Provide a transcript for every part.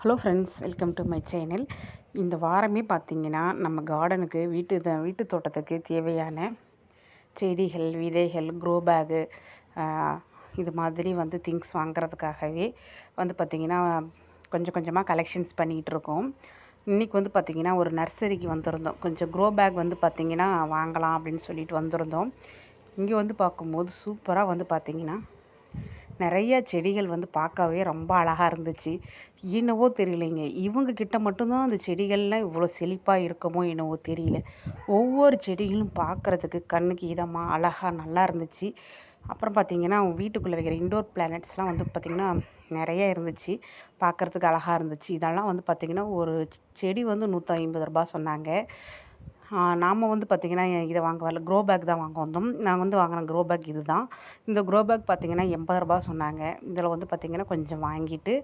Hello friends welcome to my channel. இந்த வாரமே பார்த்திங்கன்னா நம்ம கார்டனுக்கு வீட்டு த வீட்டு தோட்டத்துக்கு தேவையான செடிகள் விதைகள் க்ரோ பேகு இது மாதிரி வந்து திங்ஸ் வாங்குறதுக்காகவே வந்து பார்த்திங்கன்னா கொஞ்சம் கொஞ்சமாக கலெக்ஷன்ஸ் பண்ணிகிட்ருக்கோம் இன்றைக்கி வந்து பார்த்திங்கன்னா ஒரு நர்சரிக்கு வந்திருந்தோம். கொஞ்சம் க்ரோ பேக் வந்து பார்த்திங்கன்னா வாங்கலாம் அப்படின்னு சொல்லிட்டு வந்திருந்தோம். இங்கே வந்து பார்க்கும்போது சூப்பராக வந்து பார்த்திங்கன்னா நிறைய செடிகள் வந்து பார்க்கவே ரொம்ப அழகாக இருந்துச்சு. என்னவோ தெரியலைங்க. இவங்க கிட்ட மட்டும்தான் அந்த செடிகள்லாம் இவ்வளோ செழிப்பாக இருக்குமோ என்னவோ தெரியல. ஒவ்வொரு செடிகளும் பார்க்குறதுக்கு கண்ணுக்கு இதமாக அழகாக நல்லா இருந்துச்சு. அப்புறம் பார்த்திங்கன்னா வீட்டுக்குள்ளே வைக்கிற இண்டோர் பிளானட்ஸ்லாம் வந்து பார்த்திங்கன்னா நிறைய இருந்துச்சு. பார்க்குறதுக்கு அழகாக இருந்துச்சு. இதெல்லாம் வந்து பார்த்திங்கன்னா ஒரு செடி வந்து நூற்றி ஐம்பது ரூபா சொன்னாங்க. நாம் வந்து பார்த்திங்கன்னா இதை வாங்க வரல க்ரோ பேக் தான் வாங்க வந்தோம். நாங்கள் வந்து வாங்கின க்ரோ பேக் இது தான் இந்த க்ரோ பேக் பார்த்திங்கன்னா எண்பது ரூபா சொன்னாங்க. இதில் வந்து பார்த்திங்கன்னா கொஞ்சம் வாங்கிட்டு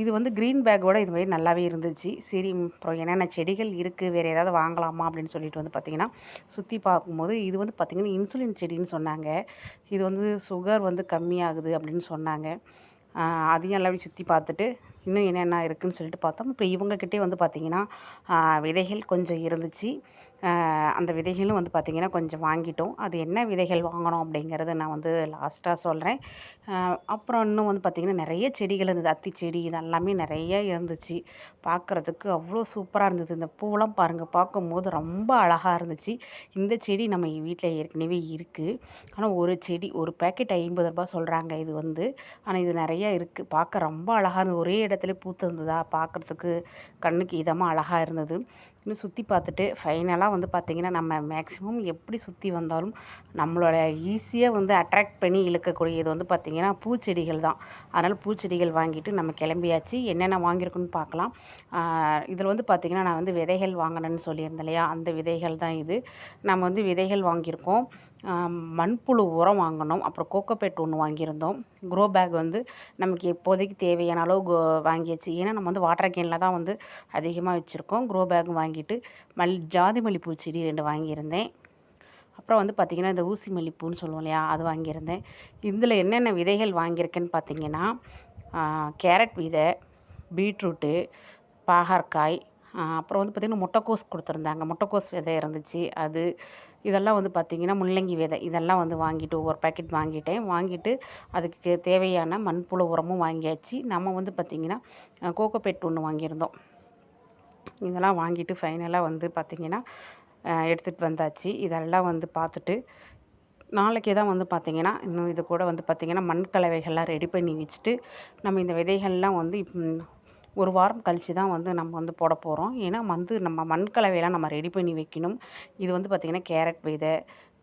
இது வந்து க்ரீன் பேக்கோட இது மாதிரி நல்லாவே இருந்துச்சு. சரி அப்புறம் என்னென்ன செடிகள் இருக்குது வேறு ஏதாவது வாங்கலாமா அப்படின்னு சொல்லிட்டு வந்து பார்த்திங்கன்னா சுற்றி பார்க்கும்போது இது வந்து பார்த்திங்கன்னா இன்சுலின் செடின்னு சொன்னாங்க. இது வந்து சுகர் வந்து கம்மியாகுது அப்படின்னு சொன்னாங்க. அதையும் எல்லாமே சுற்றி பார்த்துட்டு இன்னும் என்னென்ன இருக்குதுன்னு சொல்லிட்டு பார்த்தோம். இப்போ இவங்கக்கிட்டே வந்து பார்த்திங்கன்னா விதைகள் கொஞ்சம் இருந்துச்சு. அந்த விதைகளும் வந்து பார்த்திங்கன்னா கொஞ்சம் வாங்கிட்டோம். அது என்ன விதைகள் வாங்கணும் அப்படிங்கிறது நான் வந்து லாஸ்ட்டாக சொல்கிறேன் அப்புறம் இன்னும் வந்து பார்த்திங்கன்னா நிறைய செடிகள் இருந்தது. அத்தி செடி இதெல்லாமே நிறைய இருந்துச்சு. பார்க்குறதுக்கு அவ்வளோ சூப்பராக இருந்தது. இந்த பூவெல்லாம் பாருங்கள் பார்க்கும்போது ரொம்ப அழகாக இருந்துச்சு. இந்த செடி நம்ம வீட்டில் ஏற்கனவே இருக்குது ஆனால் ஒரு செடி ஒரு பேக்கெட் ஐம்பது ரூபா சொல்கிறாங்க இது வந்து. ஆனால் இது நிறையா இருக்குது பார்க்க ரொம்ப அழகாக இருந்தது. ஒரே இடத்துல பூத்திருந்ததா பார்க்குறதுக்கு கண்ணுக்கு இதமாக அழகாக இருந்தது. இன்னும் சுற்றி பார்த்துட்டு ஃபைனலாக வந்து பார்த்திங்கன்னா நம்ம மேக்ஸிமம் எப்படி சுற்றி வந்தாலும் நம்மளோட ஈஸியாக வந்து அட்ராக்ட் பண்ணி இழுக்கக்கூடியது வந்து பார்த்திங்கன்னா பூச்செடிகள் தான். அதனால் பூச்செடிகள் வாங்கிட்டு நம்ம கிளம்பியாச்சு. என்னென்ன வாங்கியிருக்குன்னு பார்க்கலாம். இதில் வந்து பார்த்திங்கன்னா நான் வந்து விதைகள் வாங்கினேன்னு சொல்லியிருந்தேன் இல்லையா? அந்த விதைகள் தான் இது. நம்ம வந்து விதைகள் வாங்கியிருக்கோம். மண்புழு உரம் வாங்கினோம் அப்புறம் கோகோபேட் ஒன்று வாங்கியிருந்தோம். க்ரோ பேக் வந்து நமக்கு இப்போதைக்கு தேவையான அளவு கோ வாங்கியாச்சு. ஏன்னா நம்ம வந்து வாட்டர் கேனில் தான் வந்து அதிகமாக வச்சுருக்கோம். க்ரோ பேக் வாங்கிட்டு மல் ஜாதி மல்லிப்பூ செடி ரெண்டு வாங்கியிருந்தேன். அப்புறம் வந்து பார்த்திங்கன்னா இந்த ஊசி மல்லிப்பூன்னு சொல்லுவோம் இல்லையா அது வாங்கியிருந்தேன். இதில் என்னென்ன விதைகள் வாங்கியிருக்கேன்னு பார்த்திங்கன்னா கேரட் விதை பீட்ரூட்டு பாகற்காய் அப்புறம் வந்து பார்த்திங்கன்னா முட்டைக்கோஸ் கொடுத்துருந்தாங்க. முட்டைக்கோஸ் விதை இருந்துச்சு. அது இதெல்லாம் வந்து பார்த்திங்கன்னா முள்ளங்கி விதை. இதெல்லாம் வந்து வாங்கிட்டு ஒவ்வொரு பேக்கெட் வாங்கிட்டேன். வாங்கிட்டு அதுக்கு தேவையான மண்புழு உரமும் வாங்கியாச்சு. நம்ம வந்து பார்த்திங்கன்னா கோகோபெட் ஒன்று வாங்கியிருந்தோம். இதெல்லாம் வாங்கிட்டு ஃபைனலாக வந்து பார்த்திங்கன்னா எடுத்துகிட்டு வந்தாச்சு. இதெல்லாம் வந்து பார்த்துட்டு நாளைக்கு தான் வந்து பார்த்திங்கன்னா இன்னும் இது கூட வந்து பார்த்திங்கன்னா மண் கலவைகள்லாம் ரெடி பண்ணி வச்சுட்டு நம்ம இந்த விதைகள்லாம் வந்து ஒரு வாரம் கழித்து தான் வந்து நம்ம வந்து போட போகிறோம் ஏன்னா வந்து நம்ம மண் கலவையெல்லாம் நம்ம ரெடி பண்ணி வைக்கணும். இது வந்து பார்த்திங்கன்னா கேரட் விதை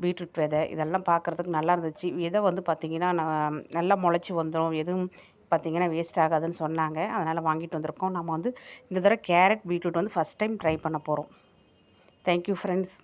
பீட்ரூட் விதை இதெல்லாம் பார்க்குறதுக்கு நல்லா இருந்துச்சு. விதை வந்து பார்த்திங்கன்னா நான் நல்லா முளைச்சி வந்துடும் எதுவும் பார்த்திங்கன்னா வேஸ்ட் ஆகாதுன்னு சொன்னாங்க. அதனால் வாங்கிட்டு வந்திருக்கோம். நம்ம வந்து இந்த தடவை கேரட் பீட்ரூட் வந்து ஃபஸ்ட் டைம் ட்ரை பண்ண போகிறோம் தேங்க்யூ ஃப்ரெண்ட்ஸ்